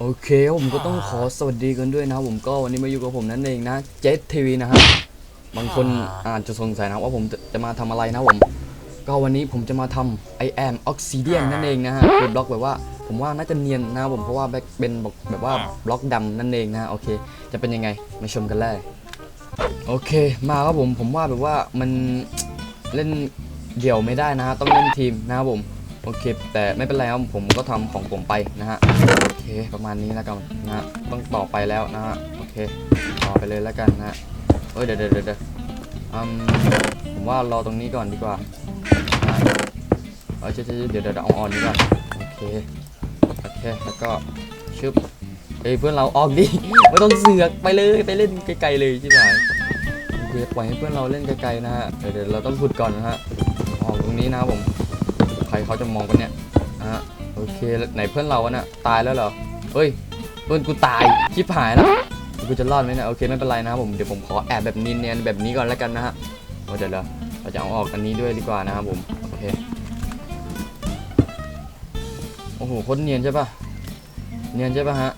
โอเคครับผมก็ต้องขอสวัสดีกันด้วยนะครับผมก็วันนี้มาอยู่กับผมนั่นเองนะเจ t ทีวีนะฮะบางคนอาจจะสงสัยนะว่าผมจะจะมาทำอะไรนะผม ก็วันนี้ผมจะมาทำ I am Oxidian นั่นเองนะฮะคือบล็อกแบบว่าผมว่าน่าจะเนียนนะครับผมเพราะว่าเป็นแบบแบบว่าบล็อกดำนั่นเองนะฮะโอเค จะเป็นยังไงมาชมกันเลยโอเค มาครับผมผมว่าแบบว่ามันเล่นเดี่ยวไม่ได้นะฮะต้องเล่นทีมนะครับผม โอเค แต่ไม่เป็นไรครับผมก็ทำของผมไปนะฮะโอเคประมาณนี้แล้วกันนะฮะต้องต่อไปแล้วนะฮะโอเคต่อไปเลยแล้วกันนะฮะเอ้ยเดี๋ยวเดี๋ยวเดี๋ยวอืมผมว่ารอตรงนี้ก่อนดีกว่าเอ้ยเดี๋ยวเดี๋ยวเดี๋ยวเดี๋ยวเอาออนดีกว่าโอเคโอเคแล้วก็ชึบเฮ้ยเพื่อนเราออกดิไม่ต้องเสือกไปเลยไปเล่นไกลๆเลยใช่ไหมปล่อยให้เพื่อนเราเล่นไกลๆนะฮะเดี๋ยวเดี๋ยวเราต้องขุดก่อนนะฮะออกตรงนี้นะผม รเขาจะมองกันเนี่ยอะโอเคไหนเพื่อนเราอะน่ะตายแล้วเหรอเฮ้ยเพื่อนกูตายชิบหายแล้วกูจะรอดไหมเนี่ยโอเคไม่เป็นไรนะครับผมเดี๋ยวผมขอแอบแบบเนียนแบบนี้ก่อนแล้วกันนะฮะโอ้เดี๋ยวเราเราจะเอาออกอันนี้ด้วยดีกว่านะครับผมโอเคโอ้โหคตรเนียนใช่ปะเนียนใช่ปะฮะ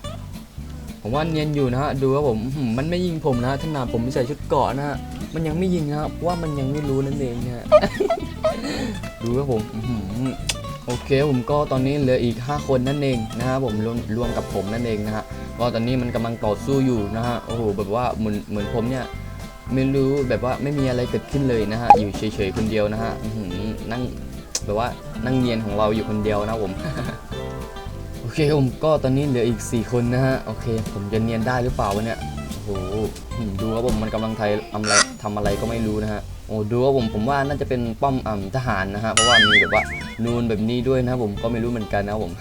ผมว่าเนียนอยู่นะฮะดูครับผมมันไม่ยิงผมนะฮะขนาดผมไม่ใส่ชุดเกาะนะฮะมันยังไม่ยิงนะครับเพราะว่ามันยังไม่รู้นั่นเองนะฮะ ดูครับผมอื้อหือโอเคผมก็ตอนนี้เหลืออีก 5 คนนั่นเองนะครับผมรวมรวมกับผมนั่นเองนะฮะก็ตอนนี้มันกำลังต่อสู้อยู่นะฮะโอ้โหแบบว่าเหมือนเหมือนผมเนี่ยไม่รู้แบบว่าไม่มีอะไรเกิดขึ้นเลยนะฮะอยู่เฉยๆคนเดียวนะฮะอื้อหือนั่งแบบว่านั่งเนียนของเราอยู่คนเดียวนะผม โอเคผมก็ตอนนี้เหลืออีก 4 คนนะฮะโอเค ผมจะเนียนได้หรือเปล่าวะเนี่ย โอ้โหดูครับผมมันกำลังไทยทำอะไรทำอะไรก็ไม่รู้นะฮะโอ้ดูครับผมผมว่าน่าจะเป็นป้อมอ่ำทหารนะฮะเพราะว่ามีแบบว่านูนแบบนี้ด้วยนะครับผมก็ไม่รู้เหมือนกันนะครับผม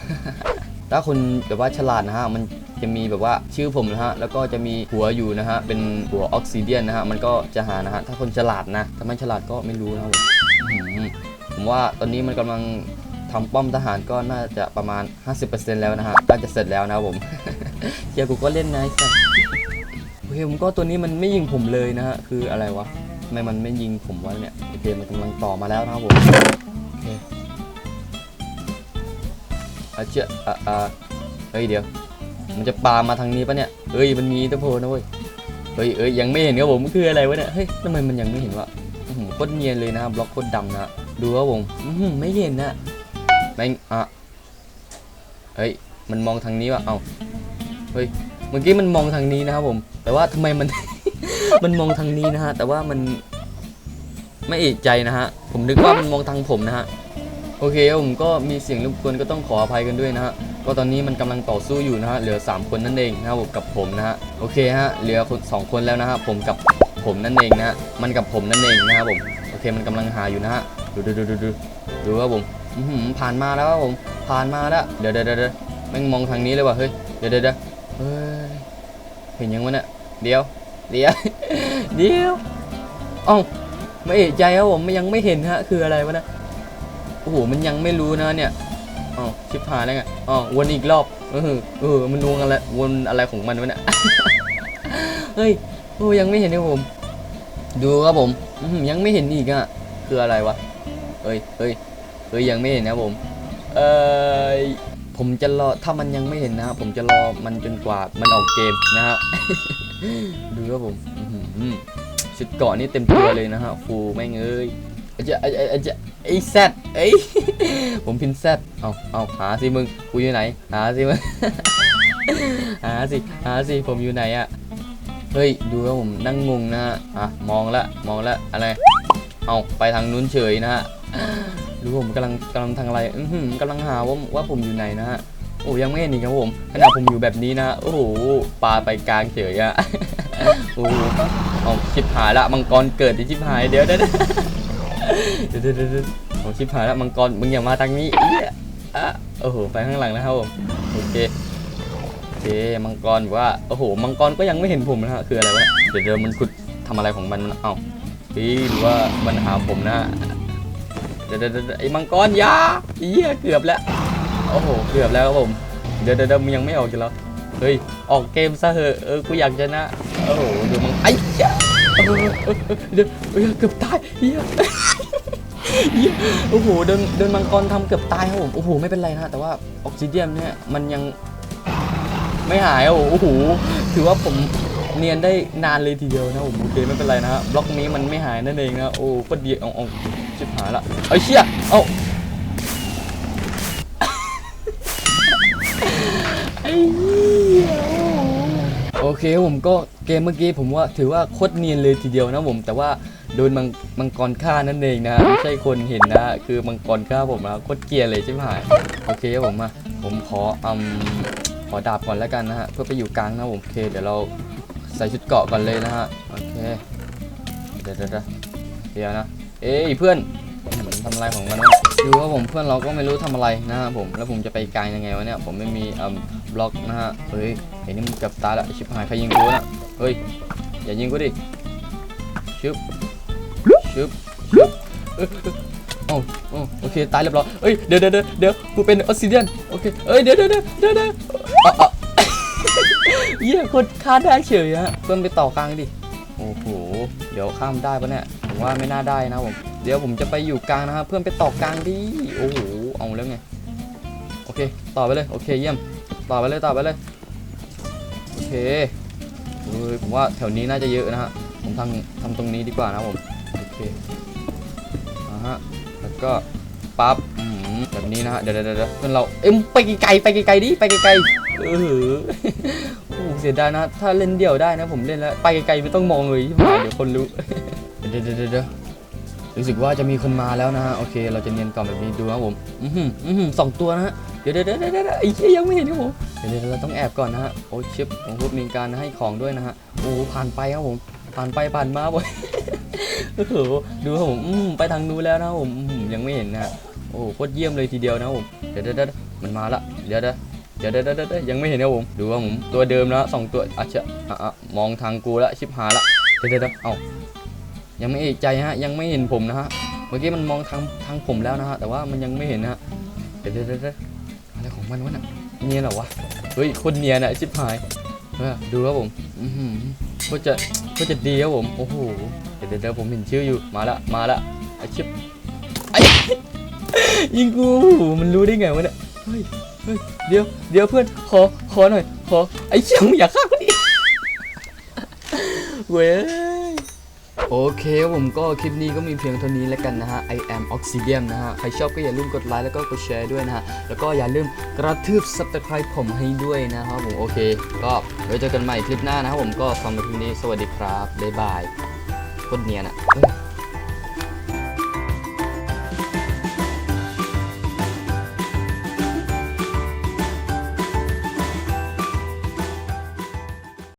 ถ้าคนแบบว่าฉลาดนะฮะมันจะมีแบบว่าชื่อผมนะฮะแล้วก็จะมีหัวอยู่นะฮะเป็นหัวออกซิเดียนนะฮะมันก็จะหานะฮะถ้าคนฉลาดนะถ้าไม่ฉลาดก็ไม่รู้นะครับผมผมว่าตอนนี้มันกำลังทำป้อมทหารก็น่าจะประมาณ 50%แล้วนะฮะน่าจะเสร็จแล้วนะครับผมเฮียกูก็เล่นนะไอ้ โอเคผมก็ตัวนี้มันไม่ยิงผมเลยนะฮะคืออะไรวะทำไมมันไม่ยิงผมวะเนี่ยโอเคมันกำลังต่อมาแล้วนะครับผมโอเคอาเจ้าอ่าอ่าเฮ้ยเดี๋ยว มันจะปามาทางนี้ปะเนี่ยเฮ้ยมันมีตะโพนนะเว้ยเฮ้ยเอ้ยยังไม่เห็นครับผมคืออะไรวะเนี่ยเฮ้ยทำไมมันยังไม่เห็นวะหือโคตรเนียนเลยนะครับบล็อกโคตรดำนะดูครับผมไม่เห็นนะแม่งอะเฮ้ยมันมองทางนี้วะเอาเฮ้ย เมื่อกี้มันมองทางนี้นะครับผม แต่ว่าทำไมมัน มันมองทางนี้นะฮะ แต่ว่ามันไม่เอกใจนะฮะ ผมนึกว่ามันมองทางผมนะฮะ โอเคผมก็มีเสียงรบกวนก็ต้องขออภัยกันด้วยนะฮะก็ตอนนี้มันกำลังต่อสู้อยู่นะฮะ เหลือ 3 คนนั่นเองนะครับกับผมนะฮะ โอเคฮะ เหลือคนสองคนแล้วนะฮะ ผมกับผมนั่นเองนะฮะ มันกับผมนั่นเองนะครับผม โอเค มันกำลังหาอยู่นะฮะ ดูดูดูดูดูดูครับผมผ่านมาแล้วครับผม ผ่านมาแล้ว เดี๋ยวเดี๋ยวเดี๋ยวเดี๋ยวแม่งมองทางนี้เลยว่ะ เฮ้ย เดี๋ยวเดี๋ยว เดี๋ยวเฮ้ยเห็นยังวะเนี่ยเดี๋ยว เดี๋ยว เดี๋ยวเอ้าไม่เอะใจครับผมมันยังไม่เห็นฮะ คืออะไรวะนะโอ้โหมันยังไม่รู้นะเนี่ยอ๋อชิบหายแล้วไงอ๋อวนอีกรอบเออเออมันวงอะไรวนอะไรของมันวะเนี่ยเฮ้ยโอ้ยังไม่เห็นครับผม ดูครับผมอื้อหือยังไม่เห็นอีกอะคืออะไรวะเฮ้ยเฮ้ยเฮ้ยยังไม่เห็นนะครับผม เอ่อ ผมจะรอถ้ามันยังไม่เห็นนะครับผมจะรอมันจนกว่ามันออกเกมนะฮะดูครับผมชุดเกาะนี่เต็มตัวเลยนะฮะฟูแม่งเอ้ยอาจะอาจะอาจะไอ้แซดเอ้ผมพินแซดเอาเอาหาสิมึงกูอยู่ไหน หาสิมึงหาสิหาสิผมอยู่ไหนอะเฮ้ยดูครับผมนั่งงงนะฮะอะมองละมองละอะไรเอาไปทางนู้นเฉยนะฮะ ดูผมกำลังกำลังทางอะไรอื้อหือกำลังหาว่าว่าผมอยู่ไหนนะฮะโอ้ยังไม่เห็นอีกครับผมขนาดผมอยู่แบบนี้นะโอ้โหปลาไปกลางเฉยอะโอ้โหเอาชิบหายละมังกรเกิดดิชิบหายเดี๋ยวเดี๋ยวเดี๋ยวเดี๋ยวเอาชิบหายละมังกรมึงอย่ามาทางนี้เอี้ยอะโอ้โหไปข้างหลังนะครับผมโอเคโอเคมังกรว่าโอ้โหมังกรก็ยังไม่เห็นผมนะฮะคืออะไรวะเดี๋ยวเดี๋ยวมันขุดทำอะไรของมันเอ้าเฮ้ยหรือว่ามันหาผมนะฮะ เดี๋ยวเดี๋ยวไอ้มังกรยาเหี้ยเกือบแล้ว โอ้โห เกือบแล้วครับผม เดี๋ยวเดี๋ยวยวมึงยังไม่ออกกันแล้วเฮ้ย ออกเกมซะเหอะ เออ กูอยากชนะ โอ้โห ดูมังไอ้เหี้ยเออเออเออเดี๋ยวเกือบตายเหี้ยเหี้ยโอ้โห เดินเดินมังกรทำเกือบตายครับผม โอ้โห ไม่เป็นไรนะแต่ว่าออกซิเดียมเนี่ย มันยังไม่หายโอ้โห ถือว่าผม เนียนได้นานเลยทีเดียวนะผมโอเคไม่เป็นไรนะฮะบล็อกนี้มันไม่หายนั่นเองนะโอ้ก็ดีเอาเอาชิบหายละไอ้เชี่ยเอาไอ้เหี้ยโอเคผมก็เกมเมื่อกี้ผมว่าถือว่าโคตรเนียนเลยทีเดียวนะผมแต่ว่าโดนมังมังกรฆ่านั่นเองนะไม่ใช่คนเห็นนะคือมังกรฆ่าผมนะโคตรเกลียร์เลยใช่ไหมโอเคครับผมมาผมขออืมขอดาบก่อนแล้วกันนะฮะเพื่อไปอยู่กลางนะผมโอเคเดี๋ยวเรา ใส่ชุดเกาะก่อนเลยนะฮะ โอเค เดี๋ยวเดี๋ยวเดี๋ยวนะ เอ้ยเพื่อนมันทำอะไรของมันวะดูว่าผมเพื่อนเราก็ไม่รู้ทำอะไรนะฮะผม แล้วผมจะไปไกลยังไงวะเนี่ย ผมไม่มีอืมบล็อกนะฮะ เฮ้ยเห็นนี่มันกับตาละชิบหายใครยิงกูนะเฮ้ย อย่ายิงกูดิ ชึบ ชึบ ชึบโอ้โอเค ตายเรียบร้อยเอ้ย เดี๋ยวเดี๋ยวเดี๋ยวเดี๋ยวกูเป็นออสซิเดียน โอเค เอ้ย เดี๋ยวเดี๋ยวเดี๋ยวเดี๋ยว เดี๋ยวอะอะเยี่ยคนฆ่าได้เฉยฮะเพื่อนไปต่อกลางดิโอ้โหเดี๋ยวข้ามได้ปะเนี่ยผมว่าไม่น่าได้นะผมเดี๋ยวผมจะไปอยู่กลางนะครับเพื่อนไปต่อกลางดิโอ้โหเอาแล้วไงโอเคต่อไปเลยโอเคเยี่ยมต่อไปเลยต่อไปเลยโอเคเฮ้ยผมว่าแถวนี้น่าจะเยอะนะฮะผมทำทำตรงนี้ดีกว่านะผมโอเคอ่าฮะแล้วก็ปั๊บอืมแบบนี้นะฮะเดี๋ยวเดี๋ยวเดี๋ยวเพื่อนเราเอ็มไปไกลๆไปไกลๆดิไปไกลๆเออ เสียดายนะ ถ้าเล่นเดี่ยวได้นะผมเล่นแล้ว ไปไกลๆไม่ต้องมองเลยใช่ไหมเดี๋ยวคนรู้ เดี๋ยวเดี๋ยวเดี๋ยวรู้สึกว่าจะมีคนมาแล้วนะฮะ โอเค เราจะเนียนก่อนแบบนี้ดูครับผม อือหืออือหือสองตัวนะฮะ เดี๋ยวเดี๋ยวเดี๋ยวเดี๋ยวไอ้เหี้ยยังไม่เห็นครับผม เดี๋ยวเดี๋ยวเราต้องแอบก่อนนะฮะ โอ้ชิปของพวกมีการให้ของด้วยนะฮะ โอ้ผ่านไปครับผม ผ่านไปผ่านมาบ่อยโอ้โหดูครับผมอืมไปทางนู้นแล้วนะผมยังไม่เห็นนะฮะโอ้โคตรเยี่ยมเลยทีเดียวนะผม เดี๋ยวเดี๋ยวเดี๋ยวมันมาละ เดี๋ยวเดี๋ยว เดี๋ยวเดี๋ยวเดี๋ยวยังไม่เห็นนะผม ดูว่าผมตัวเดิมนะสองตัวอะเชะอะอะมองทางกูละชิบหายละเดี๋ยวเดี๋ยวเดี๋ยวเอ้ายังไม่เอกใจฮะ ยังไม่เห็นผมนะฮะ เมื่อกี้มันมองทางทางผมแล้วนะฮะ แต่ว่ามันยังไม่เห็นนะฮะ เดี๋ยวเดี๋ยวเดี๋ยวอะไรของมันวะน่ะเนียนเหรอวะ เฮ้ยคนเนียนอะชิบหายดูครับผมอือหือก็จะก็จะดีครับผม โอ้โห เดี๋ยวเดี๋ยวผมเห็นชื่ออยู่ มาละ มาละไอชิบไอยิงกู มันรู้ได้ไงวะเนี่ย เฮ้ย ฮ้ยเดี๋ยวเดี๋ยวเพื่อนขอขอหน่อย ขอไอ้เชี่ยมึงอย่าฆ่ากูดิเว้ยโอเคผมก็คลิปนี้ก็มีเพียงเท่านี้แล้วกันนะฮะ I am Oxidium นะฮะ ใครชอบก็อย่าลืมกดไลค์แล้วก็กดแชร์ด้วยนะฮะ แล้วก็อย่าลืมกระทืบ subscribe ผมให้ด้วยนะครับผมโอเค ก็ไว้เจอกันใหม่คลิปหน้านะครับผมก็สำหรับคลิปนี้สวัสดีครับ บ๊ายบายโคตรเนียนอะ